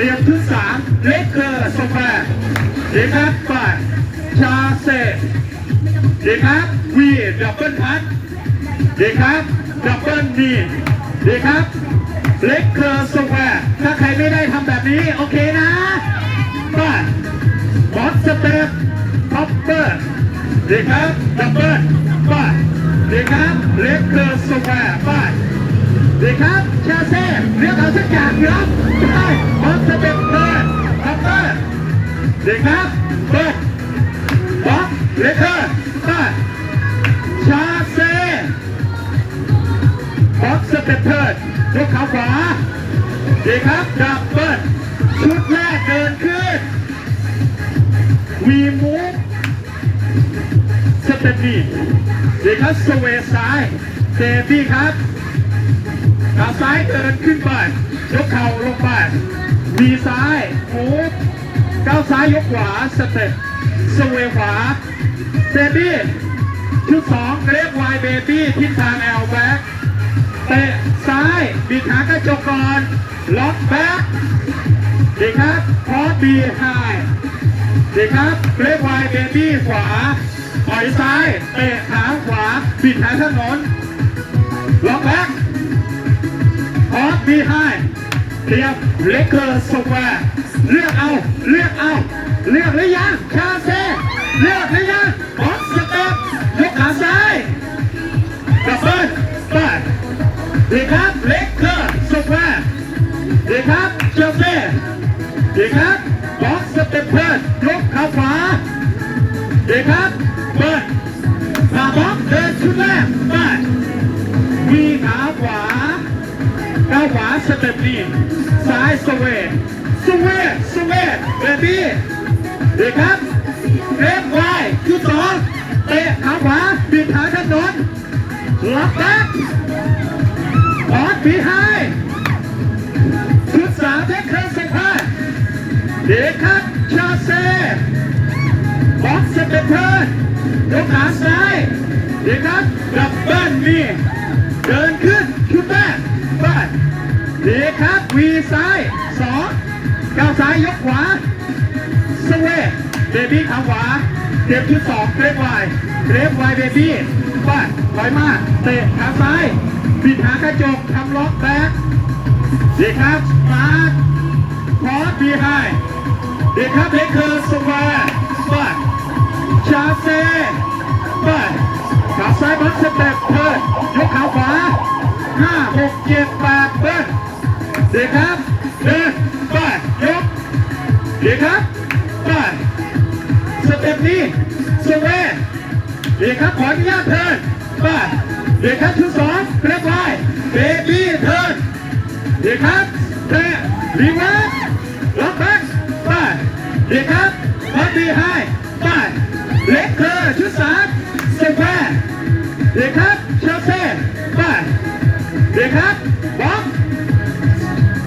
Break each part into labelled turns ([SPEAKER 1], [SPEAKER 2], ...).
[SPEAKER 1] เตรียมชุดสามเล็กเกอร์สแควร์ดีครับไปชาเซดีครับวีดับเบิลพัทดีครับดับเบิลนีดีครับ เล็กเกอร์สแควร์ถ้าใครไม่ได้ทำแบบนี้ โอเคนะไปบอสสเต็ปท็อปเปอร์ดีครับดับเบิลไปดีครับเล็กเกอร์สแควร์ไปดีครับเชลซีเรียกเอาสักอย่างครับใช่ ดีครับเปิดบล็อกเลเทอร์ได้ชาเซ่บล็อกสเตปเทิร์ยกขาขวาดีครับดับเบิลชุดแรกเดินขึ้นวีมูฟสเต็ปนี้ดีครับสเวย์ซ้ายเซฟี่ครับขาซ้ายเดินขึ้นไปยกเข่าลงไปมีซ้ายมู ก้าวซ้ายยกขวาสเต็ปสเวขวาเบบี้ชุดสองเรียกวายเบบี้ทิศทางแอลแบ็กเตะซ้ายบีขากระจกก่อนล็อกแบ็กดีครับพอสบีไฮดีครับเรียกวายเบบี้ขวาปล่อยซ้ายเตะขาขวาบิดขาถนนล็อกแบ็กออฟบีไฮเตรียมเลกเกอร์สแควร์ เลือกเอาเลือกเอาเลือกหรือยังชาเซ่เลือกหรือยังบอสสเต็ปยกขาซ้ายดับเบิ้ลไปดีครับเล็กเกอร์สแควร์ดีครับเชลเซ่ดีครับบอสสเต็ปเพิ่นยกขาขวาดีครับเปิดขาบล็อกเดินชุดแรกไปวีขาขวาก้าวขวาสเต็ปนี้ซ้ายสเวย์ สเวย์สเวย์เบบี้เดีครับเล็บไวชุดสองเตะขาขวาบิดขาถนนล็อกแบ็คออดบีไฮชุดสามเทคเคอร์สควาดีครับชาเซ่บ็อกสเตเทิร์นยกขาซ้ายเดีครับดับเบิ้ลนี่เดินขึ้นชุดแรกไปดีครับวีซ้าย ก้าวซ้ายยกขวาสเวย์เบบี้ขาขวาเก็บชุดสองเกรฟไวเกรฟไวเบบี้ไปถอยมาเตะขาซ้ายปิดหากระจกทำล็อกแบ็คดีครับมาร์คพอสบีไฮดีครับเลคเคอร์สแควร์ไปชาเซ่ไปขาซ้ายบัสสเต็ปเทิร์นยกขาขวาห้าหกเจ็ดแปดเบิ้ลดีครับเดินไปย กดีครับไปสเต็ปนี้สเวย์ดีครับขออนุญาตเทิร์นไปดีครับชุดสองเรียบร้อยเบบี้เทิร์นดีครับเตะรีเวิร์สล็อกแบ็คไปดีครับวัดดีไฮไปเล็กเคอร์ชุดสามสแวร์ดีครับเชลซีไปดีครับบล็อก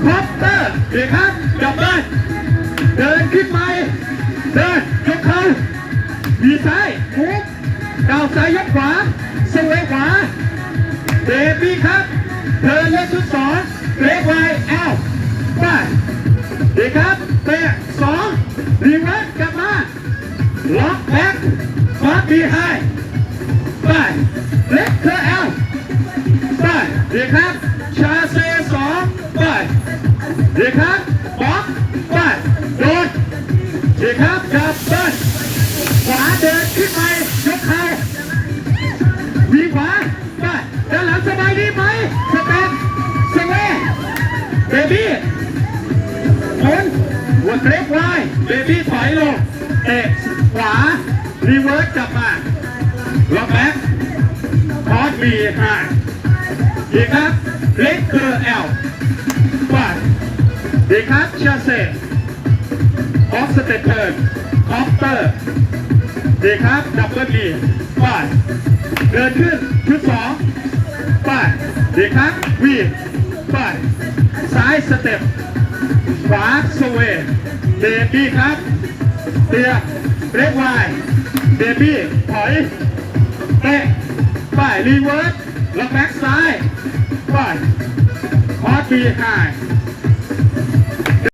[SPEAKER 1] คอปเตอร์เดีครับดับเบิ้ล เดินขึ้นไป เดินยกเข่ามีซ้ายมุกก้าวซ้ายยกขวาสวยขวาเบบี้ครับเดินเลนชุดสองเล็กไวแอลไปเดีครับเตะสองรีเวิร์สกลับมาล็อกแบ็คฟาบีไฮไปเล็กเคอร์แอลไปเดีครับชาเซสองไปเดีครับ ขวาเดินขึ้นไปยกเข่าวีขวาไปด้านหลังสบายดีไหมสเต็ปสเวย์เบบี้หมุนหัวเกรฟไว้เบบี้ถอยลงเตะขวารีเวิร์สกลับมาล็อกแบ็คพอดบีห่างดีครับเล็กเกอร์แอลไปดีครับชาเซ่ออฟสเตเทิร์นคอปเตอร์ ดีครับดับเบิลลีไปเดินขึ้นชุดสองไปดีครับวีไปซ้ายสเต็ปขวาสเวย์เบบี้ครับเตียเล็กไวเบบี้ถอยเตะไปรีเวิร์สล็อกแบ็กซ้ายไปคอร์สบีไฮ